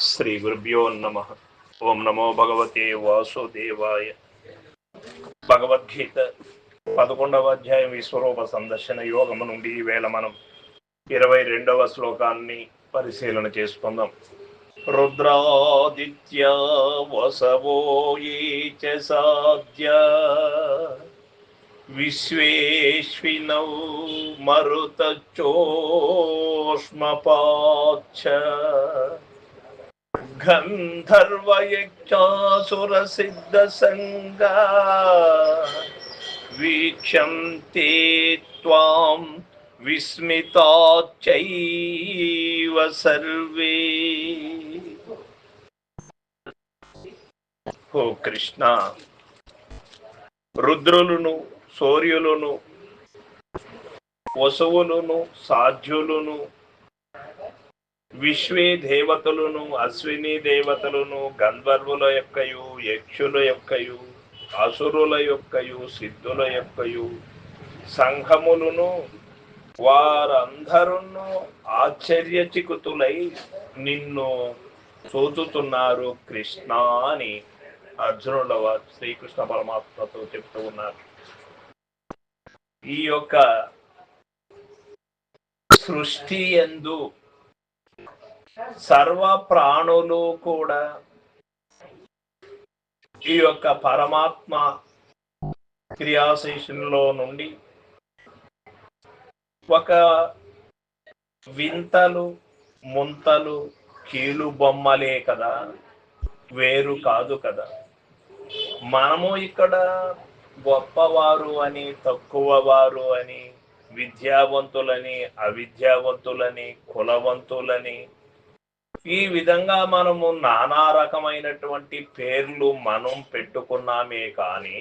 శ్రీ గురుభ్యో నమ. ఓం నమో భగవతే వాసుదేవాయ. భగవద్గీత పదకొండవ అధ్యాయం విశ్వరూప సందర్శన యోగము నుండి ఈవేళ మనం ఇరవై రెండవ శ్లోకాన్ని పరిశీలన చేసుకుందాం. రుద్రాదిత్య వసవో చ సాధ్య. విశ్వేశ్వినౌ మరుతచోష్మపాచ్చ గంధర్వయక్షాసురసిద్ధసంగా వీక్షంతే త్వాం విస్మితాచైవ సర్వే ఓ కృష్ణ రుద్రులను సూర్యులను వసువులను సాధ్యులను విశ్వే దేవతలను అశ్విని దేవతలను గంధర్వుల యొక్కయు యక్షుల యొక్కయు అసురుల యొక్కయు సిద్ధుల యొక్కయు సంఘములను వారందరూ ఆశ్చర్యచికుతులై నిన్ను చూచుతున్నారు కృష్ణ అని అర్జునుల వారు శ్రీకృష్ణ పరమాత్మతో చెప్తూ ఉన్నారు. ఈ యొక్క సృష్టి ఎందు సర్వ ప్రాణులు కూడా ఈ యొక్క పరమాత్మ క్రియాశేషంలో నుండి ఒక వింతలు ముంతలు కీలు బొమ్మలే కదా వేరు కాదు కదా. మనము ఇక్కడ గొప్పవారు అని తక్కువ వారు అని విద్యావంతులని అవిద్యావంతులని కులవంతులని ఈ విధంగా మనము నానా రకమైనటువంటి పేర్లు మనం పెట్టుకున్నామే కానీ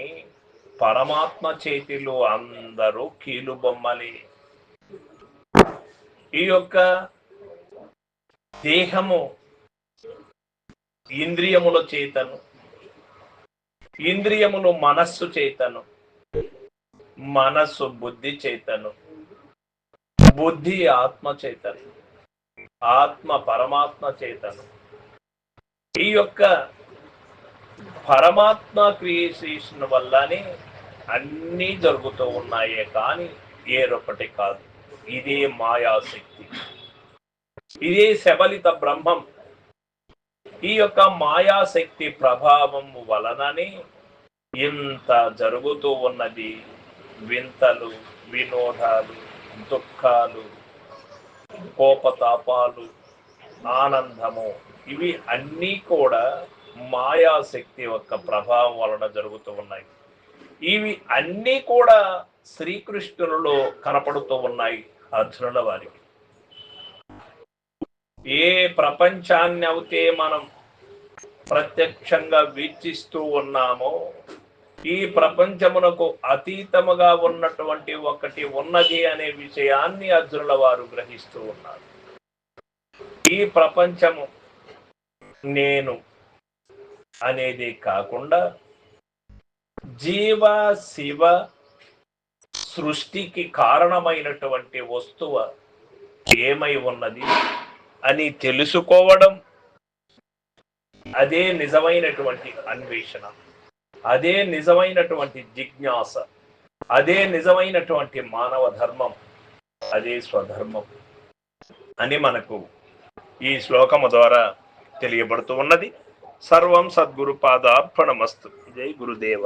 పరమాత్మ చేతిలో అందరూ కీలు బొమ్మలే ఈ యొక్క దేహము ఇంద్రియముల చేతను ఇంద్రియములు మనస్సు చేతను మనస్సు బుద్ధి చేతను బుద్ధి ఆత్మ చేతను. ఆత్మ పరమాత్మ చేతను. ఈ యొక్క పరమాత్మ క్రియేషన్ వల్లనే అన్నీ జరుగుతూ ఉన్నాయే కానీ ఏరొకటి కాదు. ఇదే మాయాశక్తి. ఇదే శబలిత బ్రహ్మం. ఈ యొక్క మాయాశక్తి ప్రభావం వలననే ఇంత జరుగుతూ ఉన్నది. వింతలు వినోదాలు దుఃఖాలు కోపతాపాలు ఆనందము ఇవి అన్నీ కూడా మాయాశక్తి యొక్క ప్రభావం వలన జరుగుతూ ఉన్నాయి. ఇవి అన్నీ కూడా శ్రీకృష్ణులలో కనపడుతూ ఉన్నాయి అర్జునుల వారికి. ఏ ప్రపంచాన్ని అయితే మనం ప్రత్యక్షంగా వీక్షిస్తూ ఉన్నామో ఈ ప్రపంచమునకు అతీతముగా ఉన్నటువంటి ఒకటి ఉన్నది అనే విషయాన్ని అర్జునుల వారు గ్రహిస్తూ ఉన్నారు. ఈ ప్రపంచము నేను అనేది కాకుండా జీవ శివ సృష్టికి కారణమైనటువంటి వస్తువు ఏమై ఉన్నది అని తెలుసుకోవడం అదే నిజమైనటువంటి అన్వేషణ. అదే నిజమైనటువంటి జిజ్ఞాస అదే నిజమైనటువంటి మానవ ధర్మం అదే స్వధర్మం అని మనకు ఈ శ్లోకము ద్వారా తెలియబడుతూ ఉన్నది. సర్వం సద్గురు పాదార్పణమస్తు. జై గురుదేవ.